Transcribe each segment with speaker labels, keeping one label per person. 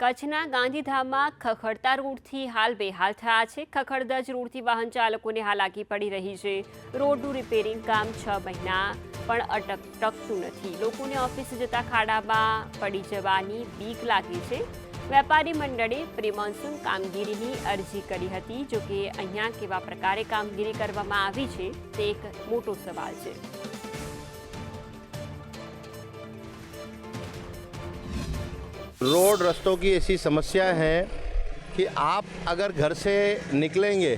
Speaker 1: કચ્છના ગાંધીધામમાં ખખડતા રોડથી હાલ બેહાલ થયા છે. ખખડદજ રોડથી વાહન ચાલકોને હાલાકી પડી રહી છે. રોડનું રિપેરિંગ કામ છ મહિના પણ અટક ટકતું નથી. લોકોને ઓફિસે જતા ખાડામાં પડી જવાની બીક લાગે છે. વેપારી મંડળે પ્રી કામગીરીની અરજી કરી હતી. જોકે અહીંયા કેવા પ્રકારે કામગીરી કરવામાં આવી છે, તે એક મોટો સવાલ છે.
Speaker 2: रोड रस्तों की ऐसी समस्या है कि आप अगर घर से निकलेंगे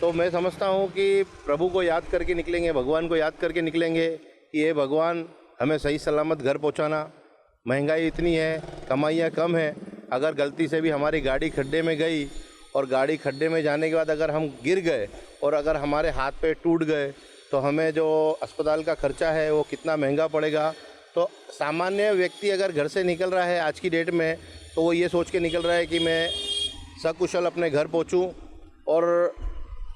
Speaker 2: तो मैं समझता हूँ कि प्रभु को याद करके निकलेंगे, भगवान को याद करके निकलेंगे कि ये भगवान, हमें सही सलामत घर पहुँचाना। महँगाई इतनी है, कमाइयाँ कम है। अगर गलती से भी हमारी गाड़ी खड्डे में गई और गाड़ी खड्डे में जाने के बाद अगर हम गिर गए और अगर हमारे हाथ पे टूट गए तो हमें जो अस्पताल का खर्चा है वो कितना महँगा पड़ेगा तो सामान्य व्यक्ति अगर घर से निकल रहा है आज की डेट में तो वो ये सोच के निकल रहा है कि मैं सकुशल अपने घर पहुंचूं और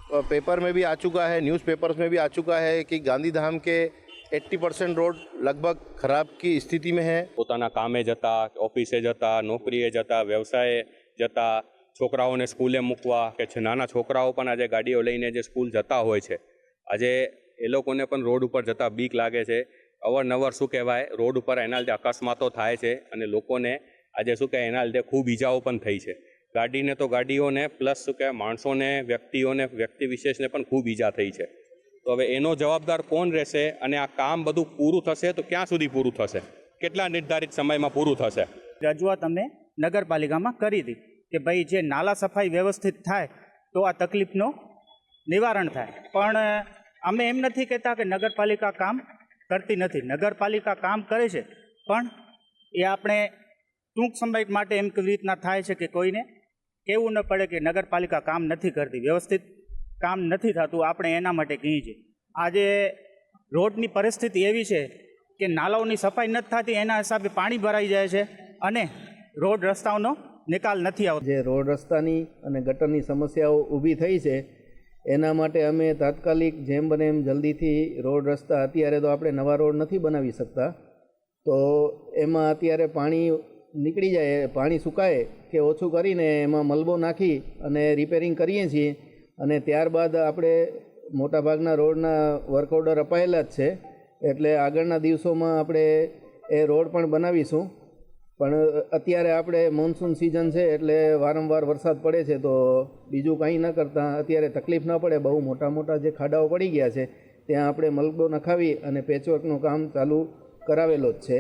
Speaker 2: अ, पेपर में भी आ चुका है न्यूज़ पेपर्स में भी आ चुका है कि गांधीधाम के 80 परसेंट रोड लगभग खराब की स्थिति में है
Speaker 3: પોતાના કામે જતા ઓફિસે જતા નોકરીએ જતા વ્યવસાયે જતા છોકરાઓને સ્કૂલે મૂકવા કે છે નાના છોકરાઓ પણ આજે ગાડીઓ લઈને જે સ્કૂલ જતા હોય છે આજે એ લોકોને પણ રોડ ઉપર જતા બીક લાગે છે અવારનવાર શું કહેવાય, રોડ ઉપર એના લીધે અકસ્માતો થાય છે અને લોકોને આજે શું કહેવાય, એના લીધે ખૂબ ઈજાઓ પણ થઈ છે. ગાડીને તો ગાડીઓને પ્લસ શું કહેવાય, માણસોને, વ્યક્તિઓને, વ્યક્તિ વિશેષને પણ ખૂબ ઈજા થઈ છે. તો હવે એનો જવાબદાર કોણ રહેશે અને આ કામ બધું પૂરું થશે તો ક્યાં સુધી પૂરું થશે? કેટલા નિર્ધારિત સમયમાં પૂરું થશે?
Speaker 4: રજૂઆત અમે નગરપાલિકામાં કરી હતી કે ભાઈ જે નાલા સફાઈ વ્યવસ્થિત થાય તો આ તકલીફનો નિવારણ થાય. પણ અમે એમ નથી કહેતા કે નગરપાલિકા કામ કરતી નથી. નગરપાલિકા કામ કરે છે, પણ એ આપણે ટૂંક સમય માટે એમ કેવી રીતના થાય છે કે કોઈને કહેવું ન પડે કે નગરપાલિકા કામ નથી કરતી, વ્યવસ્થિત કામ નથી થતું, આપણે એના માટે કહીએ છીએ. આજે રોડની પરિસ્થિતિ એવી છે કે નાલાઓની સફાઈ નથી થતી, એના હિસાબે પાણી ભરાઈ જાય છે અને રોડ રસ્તાઓનો નિકાલ નથી આવતો.
Speaker 5: જે રોડ રસ્તાની અને ગટરની સમસ્યાઓ ઊભી થઈ છે એના માટે અમે તાત્કાલિક જેમ બને એમ જલ્દીથી રોડ રસ્તા અત્યારે તો આપણે નવા રોડ નથી બનાવી શકતા. તો એમાં અત્યારે પાણી નીકળી જાય, પાણી સુકાય કે ઓછું કરીને એમાં મલબો નાખી અને રિપેરિંગ કરીએ છીએ. અને ત્યારબાદ આપણે મોટાભાગના રોડના વર્ક ઓર્ડર અપાયેલા જ છે. એટલે આગળના દિવસોમાં આપણે એ રોડ પણ બનાવીશું. પણ અત્યારે આપણે મોન્સૂન સિઝન છે એટલે વારંવાર વરસાદ પડે છે, તો બીજું કાંઈ ન કરતાં. અત્યારે તકલીફ ન પડે, બહુ મોટા મોટા જે ખાડાઓ પડી ગયા છે, ત્યાં આપણે મલબો નખાવી અને પેચવર્કનું કામ ચાલુ કરાવેલો જ છે.